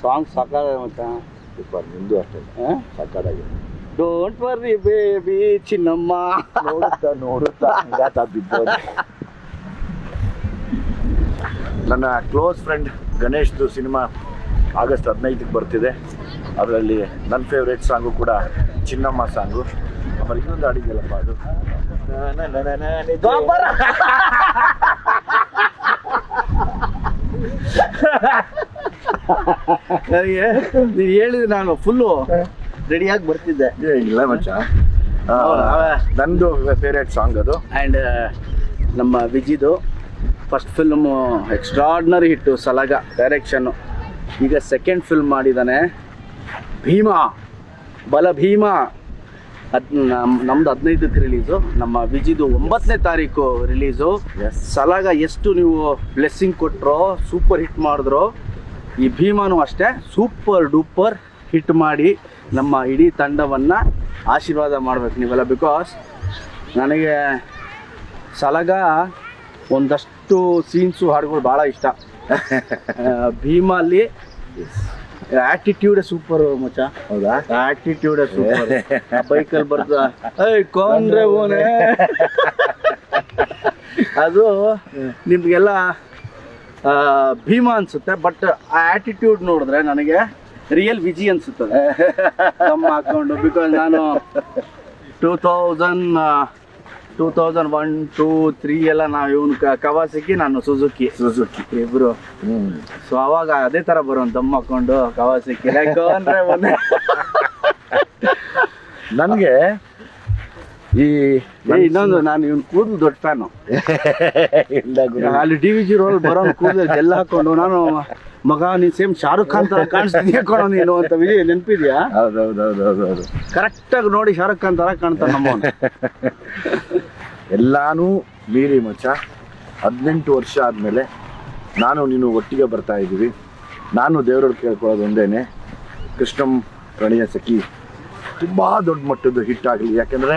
Song ಸಾಕಾಗ ಮಚ್ಚ super ನಿಂದು ಅಷ್ಟೇ ಸಕ್ಕತ್ತಾಗಿ ಡೋಂಟ್ ವರ್ರಿ ಬೇಬಿ ಚಿನ್ನಮ್ಮ ನೋಡುತ್ತಾ ನೋಡುತ್ತಾ ಹಂಗಾತ ಬಿದ್ದೋದೆ ನನ್ನ ಕ್ಲೋಸ್ ಫ್ರೆಂಡ್ ಗಣೇಶ್ದು ಸಿನಿಮಾ ಆಗಸ್ಟ್ ಹದಿನೈದಕ್ಕೆ ಬರ್ತಿದೆ. ಅದರಲ್ಲಿ ನನ್ನ ಫೇವ್ರೇಟ್ ಸಾಂಗು ಕೂಡ ಚಿನ್ನಮ್ಮ ಸಾಂಗು ಆಮೇಲೆ ಇನ್ನೊಂದು ಹಾಡಿದೆಯಲ್ಲಪ್ಪ ಅದು. ನೀವು ನನಗೆ ನೀನು ಹೇಳಿದ್ರೆ ನಾನು ಫುಲ್ಲು ರೆಡಿಯಾಗಿ ಬರ್ತಿದ್ದೆ. ಇಲ್ಲ ಮಚ್ಚ? ನಂದು ಫೇವ್ರೇಟ್ ಸಾಂಗ್ ಅದು. ಆ್ಯಂಡ್ ನಮ್ಮ ವಿಜಿದು first film extraordinary hit Salaga direction ಈಗ ಸೆಕೆಂಡ್ ಫಿಲ್ಮ್ ಮಾಡಿದ್ದಾನೆ ಭೀಮಾ ಬಲ ಭೀಮಾ ನಮ್ ನಮ್ದು ಹದಿನೈದಕ್ಕೆ ರಿಲೀಸು ನಮ್ಮ ವಿಜಿದು ಒಂಬತ್ತನೇ ತಾರೀಕು ರಿಲೀಸು. ಸಲಾಗ ಎಷ್ಟು ನೀವು ಬ್ಲೆಸ್ಸಿಂಗ್ ಕೊಟ್ಟರೋ ಸೂಪರ್ ಹಿಟ್ ಮಾಡಿದ್ರು ಈ ಭೀಮಾನು ಅಷ್ಟೇ ಸೂಪರ್ ಡೂಪರ್ ಹಿಟ್ ಮಾಡಿ ನಮ್ಮ ಇಡೀ ತಂಡವನ್ನು ಆಶೀರ್ವಾದ ಮಾಡ್ಬೇಕು ನೀವೆಲ್ಲ. ಬಿಕಾಸ್ ನನಗೆ ಸಲಗ ಒಂದಷ್ಟು ಸೀನ್ಸು ಹಾಡುಗಳು ಭಾಳ ಇಷ್ಟ. ಭೀಮಲ್ಲಿ. ಆಟಿಟ್ಯೂಡ್ ಸೂಪರ್ ಮಚ್ಚ. ಹೌದಾ? ಆಟಿಟ್ಯೂಡ್ ಸೂಪರ್ ಬೈಕಲ್ಲಿ ಅಲ್ಲಿ ಏಯ್ ರೇ ಓನೆ. ಅದು ನಿಮ್ಗೆಲ್ಲ ಭೀಮಾ ಅನ್ಸುತ್ತೆ ಬಟ್ ಆ ಆಟಿಟ್ಯೂಡ್ ನೋಡಿದ್ರೆ ನನಗೆ ರಿಯಲ್ ವಿಜಿ ಅನ್ಸುತ್ತದೆ. ಹಾಕೊಂಡು ಬಿಕಾಸ್ ನಾನು two thousand two thousand one two three ಎಲ್ಲ ನಾವು ಇವನು ಕವಾಸಕಿ ನಾನು ಸುಜುಕಿ ಸುಜುಕಿ ಇಬ್ರು. ಹ್ಮ್. ಸೊ ಅವಾಗ ಅದೇ ತರ ಬರೋನ್ ದಮ್ ಹಾಕೊಂಡು ಕವಾಸಿಕಿ ಅಂದ್ರೆ ಮೊನ್ನೆ ನನಗೆ ಈ ಏ, ಇನ್ನೊಂದು ನಾನು ಇವ್ನ ಕೂದಲು ದೊಡ್ಡ ಫ್ಯಾನು. ಅಲ್ಲಿ ಡಿ ವಿ ಜಿ ರೋಲ್ ಬರೋ ಕೂದಲು ಎಲ್ಲ ಹಾಕೊಂಡು ನಾನು ಮಗ ನೀನ್ ಸೇಮ್ ಶಾರುಖ್ ಖಾನ್ ತರ ಕಾಣಿಸ್ತೀನಿ ಕೊಡೋ ನೀನು ಅಂತ ವಿಜಯ್ ಹೌದು ಹೌದೌದೌದೌದೌದು ಕರೆಕ್ಟಾಗಿ ನೋಡಿ ಶಾರುಖ್ ಖಾನ್ ತರ ಕಾಣ್ತಾನೆ ನಮ್ಮ ಎಲ್ಲಾನು ಮೀರಿ ಮಚ್ಚ. ಹದಿನೆಂಟು ವರ್ಷ ಆದಮೇಲೆ ನಾನು ನೀನು ಒಟ್ಟಿಗೆ ಬರ್ತಾ ಇದ್ದೀವಿ. ನಾನು ದೇವರಲ್ಲಿ ಕೇಳ್ಕೊಳ್ಳೋದು ಒಂದೇನೆ. ಕೃಷ್ಣಂ ಪ್ರಣಯ ಸಖಿ ತುಂಬ ದೊಡ್ಡ ಮಟ್ಟದ್ದು ಹಿಟ್ ಆಗಲಿ. ಯಾಕೆಂದರೆ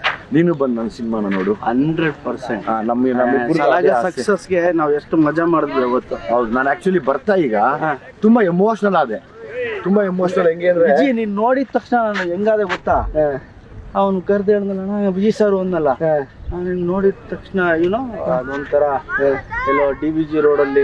ನೀನು ಬಂದ್ ನನ್ನ ಸಿನಿಮಾನ ನೋಡು. Hundred percent. ಸಕ್ಸಸ್ ಆಸೆ. ಸಕ್ಸಸ್ಗೆ ನಾವು ಎಷ್ಟು ಮಜಾ ಮಾಡಿದ್ವಿ ಅವತ್ತು. ಹೌದು ನಾನು ಆಕ್ಚುಲಿ ಬರ್ತಾ ಈಗ ತುಂಬಾ ಎಮೋಷನಲ್ ಆದೆ. ತುಂಬಾ ಎಮೋಷನಲ್ ಹೆಂಗೆ ಅಂದ್ರೆ ವಿಜಿ ನೀನ್ ನೋಡಿದ ತಕ್ಷಣ ನಾನು ಹೆಂಗಾದೆ ಗೊತ್ತಾ? ಅವನು ಕರ್ದು ಹೇಳ್ದಲ್ಲ ಅಣ್ಣ ವಿಜಯ್ ಸರ್ ಒಂದಲ್ಲ. ನಾನು ನೋಡಿದ ತಕ್ಷಣ ಏನೋ ಅದೊಂಥರ ಎಲ್ಲೋ ಡಿ ಬಿ ಜಿ ರೋಡಲ್ಲಿ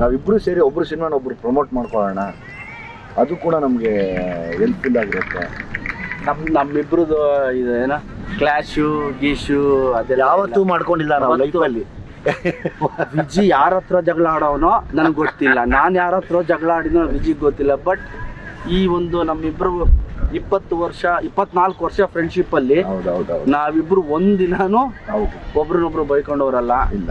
ನಾವಿಬ್ಬರು ಸೇರಿ ಒಬ್ಬರು ಸಿನಿಮಾನ ಒಬ್ಬರು ಪ್ರಮೋಟ್ ಮಾಡ್ಕೊಳ್ಳೋಣ. ಅದು ಕೂಡ ನಮಗೆ ಹೆಲ್ಪ್ಫುಲ್ ಆಗಿರುತ್ತೆ. ನಮ್ ನಮ್ಮಿಬ್ರದ್ದು ಇದು ಏನ ಕ್ಲಾಶು ಗೀಶು ಅದೆಲ್ಲ ಯಾವತ್ತೂ ಮಾಡ್ಕೊಂಡಿಲ್ಲ ನಾವು ಲೈಫ್ ಅಲ್ಲಿ. ವಿಜಿ ಯಾರ ಹತ್ರ ಜಗಳ ಆಡೋನೋ ನನಗೆ ಗೊತ್ತಿಲ್ಲ. ನಾನು ಯಾರ ಹತ್ರ ಜಗಳ ಆಡಿನೋ ವಿಜಿಗೆ ಗೊತ್ತಿಲ್ಲ. ಬಟ್ ಈ ಒಂದು ನಮ್ಮಿಬ್ರು ಇಪ್ಪತ್ತು ವರ್ಷ ಇಪ್ಪತ್ನಾಲ್ಕು ವರ್ಷ ಫ್ರೆಂಡ್ಶಿಪ್ ಅಲ್ಲಿ ಹೌದು ಹೌದು ಹೌದು ನಾವಿಬ್ರು ಒಂದಿನಾನು ಒಬ್ರನ್ನೊಬ್ರು ಬೈಕೊಂಡವ್ರಲ್ಲ. ಇಲ್ಲ.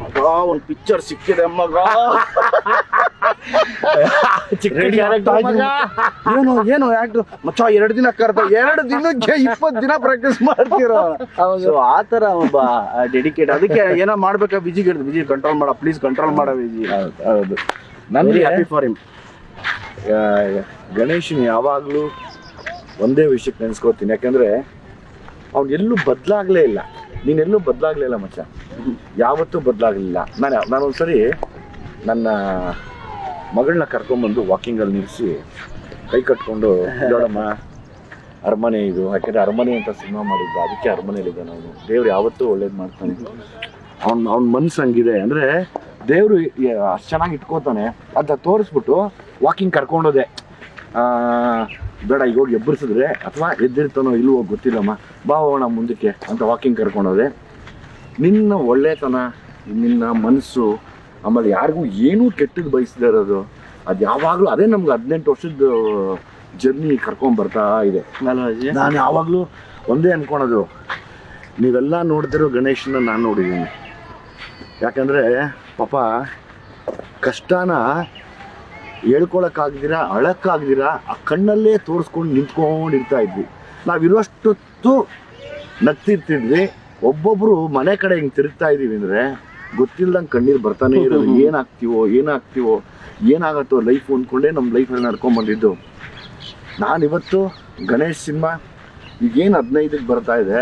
ಮಗ ಒಂದು ಪಿಕ್ಚರ್ ಸಿಕ್ಕಿದೆ ಮಗ. ಏನು ಏನು ಆಕ್ಟ್ ಮಚ್ಚ ಎರಡು ದಿನ ಕರೆದ ಎರಡು ದಿನಕ್ಕೆ ಇಪ್ಪತ್ತು ದಿನ ಪ್ರಾಕ್ಟೀಸ್ ಮಾಡ್ತಿರೋ? ಸೊ ಆ ತರ ಒಬ್ಬ ಡೆಡಿಕೇಟ್ ಅದಕ್ಕೆ ಏನೋ ಮಾಡ್ಬೇಕಾ? ವಿಜಿ ಹೇಳಿದ್ ವಿಜಿ ಕಂಟ್ರೋಲ್ ಮಾಡ ಪ್ಲೀಸ್ ಕಂಟ್ರೋಲ್ ಮಾಡ ವಿಜಿ ಹೌದು ಹೌದು. Very happy for him Ganeshan ಯಾವಾಗಲೂ ಒಂದೇ ವಿಷಯಕ್ಕೆ ನೆನೆಸ್ಕೋತೀನಿ. ಯಾಕಂದ್ರೆ ಅವ್ನು ಎಲ್ಲೂ ಬದ್ಲಾಗ್ಲೇ ಇಲ್ಲ. ನೀನೆಲ್ಲೂ ಬದ್ಲಾಗ್ಲೇ ಇಲ್ಲ ಮಚ್ಚ. ಯಾವತ್ತೂ ಬದಲಾಗಲಿಲ್ಲ. ನಾನು, ನಾನೊಂದ್ಸರಿ ನನ್ನ ಮಗಳನ್ನ ಕರ್ಕೊಂಬಂದು ವಾಕಿಂಗಲ್ಲಿ ನಿಲ್ಲಿಸಿ ಕೈ ಕಟ್ಕೊಂಡು ನೋಡಮ್ಮ ಅರಮನೆ ಇದು. ಯಾಕೆಂದರೆ ಅರಮನೆ ಅಂತ ಸಿನಿಮಾ ಮಾಡಿದ್ದೆ, ಅದಕ್ಕೆ ಅರಮನೆಯಲ್ಲಿದ್ದಾನೆ ನಾನು. ದೇವ್ರು ಯಾವತ್ತೂ ಒಳ್ಳೇದು ಮಾಡ್ತಾನೆ. ಅವ್ನು, ಅವ್ನ ಮನ್ಸು ಹಂಗಿದೆ. ಅಂದರೆ ದೇವರು ಅಷ್ಟು ಚೆನ್ನಾಗಿ ಇಟ್ಕೋತಾನೆ. ಅಂತ ತೋರಿಸ್ಬಿಟ್ಟು ವಾಕಿಂಗ್ ಕರ್ಕೊಂಡೋದೆ. ಬೇಡ ಈಗ ಹೋಗಿ ಎಬ್ಬರಿಸಿದ್ರೆ, ಅಥವಾ ಎದ್ದಿರ್ತಾನೋ ಇಲ್ವೋ ಗೊತ್ತಿಲ್ಲಮ್ಮ, ಬಾ ಹೋಗೋಣ ಮುಂದಕ್ಕೆ ಅಂತ ವಾಕಿಂಗ್ ಕರ್ಕೊಂಡೋದೆ. ನಿನ್ನ ಒಳ್ಳೆತನ ನಿನ್ನ ಮನಸ್ಸು ಆಮೇಲೆ ಯಾರಿಗೂ ಏನೂ ಕೆಟ್ಟದ್ದು ಬಯಸದೇ ಇರೋದು ಅದು ಯಾವಾಗಲೂ ಅದೇ ನಮ್ಗೆ ಹದಿನೆಂಟು ವರ್ಷದ ಜರ್ನಿ ಕರ್ಕೊಂಡ್ ಬರ್ತಾ ಇದೆ. ನಾನು ಯಾವಾಗಲೂ ಒಂದೇ ಅನ್ಕೊಳೋದು ನೀವೆಲ್ಲ ನೋಡ್ತಿರೋ ಗಣೇಶನ ನಾನು ನೋಡಿದ್ದೀನಿ. ಯಾಕಂದರೆ ಪಾಪ ಕಷ್ಟನ ಹೇಳ್ಕೊಳಕ್ಕಾಗ್ದಿರ ಅಳಕ್ಕಾಗ್ದಿರ ಆ ಕಣ್ಣಲ್ಲೇ ತೋರಿಸ್ಕೊಂಡು ನಿಂತ್ಕೊಂಡಿರ್ತಾ ಇದ್ವಿ. ನಾವಿರೋಷ್ಟೊತ್ತು ನಗ್ತಿರ್ತಿದ್ವಿ. ಒಬ್ಬೊಬ್ರು ಮನೆ ಕಡೆ ಹಿಂಗೆ ತಿರುಗ್ತಾ ಇದೀವಿ ಅಂದರೆ ಗೊತ್ತಿಲ್ದಂಗೆ ಕಣ್ಣೀರು ಬರ್ತಾನೆ ಇರೋದು. ಏನಾಗ್ತೀವೋ ಏನಾಗ್ತೀವೋ ಏನಾಗತ್ತೋ ಲೈಫ್ ಅಂದ್ಕೊಂಡೇ ನಮ್ಮ ಲೈಫಲ್ಲಿ ನಡ್ಕೊಂಡ್ ಬಂದಿದ್ದು. ನಾನಿವತ್ತು ಗಣೇಶ್ ಸಿನಿಮಾ ಈಗೇನು ಹದಿನೈದಕ್ಕೆ ಬರ್ತಾ ಇದೆ.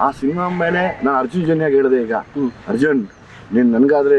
ಆ ಸಿನಿಮಾ ಮೇಲೆ ನಾನು ಅರ್ಜುನ್ ಜನ್ಯಾಗ ಹೇಳಿದೆ ಈಗ. ಅರ್ಜುನ್ ನೀನು ನನಗಾದ್ರೆ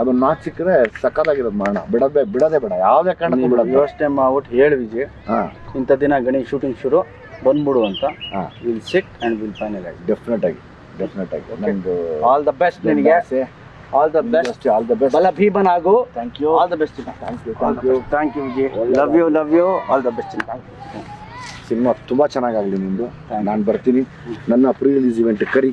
ಅದನ್ನ ನಾಚ್ ಸಿಕ್ಕರೆ ಸಕ್ಕತ್ತಾಗಿರೋದು ಮಾಡೋಣ ಬಿಡದೆ ಬಿಡದೆ ಬೇಡ. ಯಾವುದೇ ಕಾರಣಕ್ಕೂ ಬಿಡೋದು. ಯೋಚನೆ ಮಾಡ್ಬಿಟ್ಟು ಹೇಳಿ ವಿಜಯ್. ಹಾಂ. ಇಂಥ ದಿನ ಗಣಿ ಶೂಟಿಂಗ್ ಶುರು ಬಂದ್ಬಿಡು ಅಂತ. ಹಾಂ. We'll sit and we'll final ಆಗಿ ಡೆಫಿನೆಟ್ ಆಗಿ. ಡೆಫಿನೆಟ್ ಆಗಿ ನಂದು ಆಲ್ ದ ಬೆಸ್ಟ್ ನಿನಗೆ. All the best all the best ಬಲ ಭೀಮನ್ ಆಗು. Thank you all the best thank you thank you thank you Vijay. Love you love you all the best thank you cinema ತುಂಬ ಚೆನ್ನಾಗಾಗಲಿ ನಿಂದು. ನಾನು ಬರ್ತೀನಿ. ನನ್ನ ಪ್ರೀ ರಿಲೀಸ್ ಇವೆಂಟ್ ಕರಿ.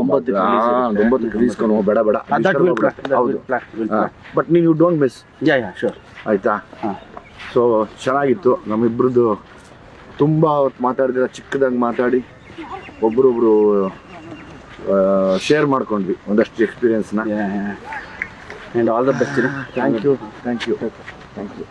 ಒಂಬತ್ತು ರಿಲೀಸ್ಕೊಂಡು ಬೇಡ ಬೇಡ. ಹೌದು. ಬಟ್ ನೀನು you don't miss ya ya sure ಆಯ್ತಾ? ಸೊ ಚೆನ್ನಾಗಿತ್ತು. ನಮ್ಮಿಬ್ರದ್ದು ತುಂಬ ಹೊತ್ತು ಮಾತಾಡಿದ್ರೆ ಚಿಕ್ಕದಾಗಿ ಮಾತಾಡಿ ಒಬ್ರೊಬ್ರು ಶೇರ್ ಮಾಡ್ಕೊಂಡ್ವಿ ಒಂದಷ್ಟು ಎಕ್ಸ್ಪೀರಿಯನ್ಸ್ನ and all the best thank you thank you thank you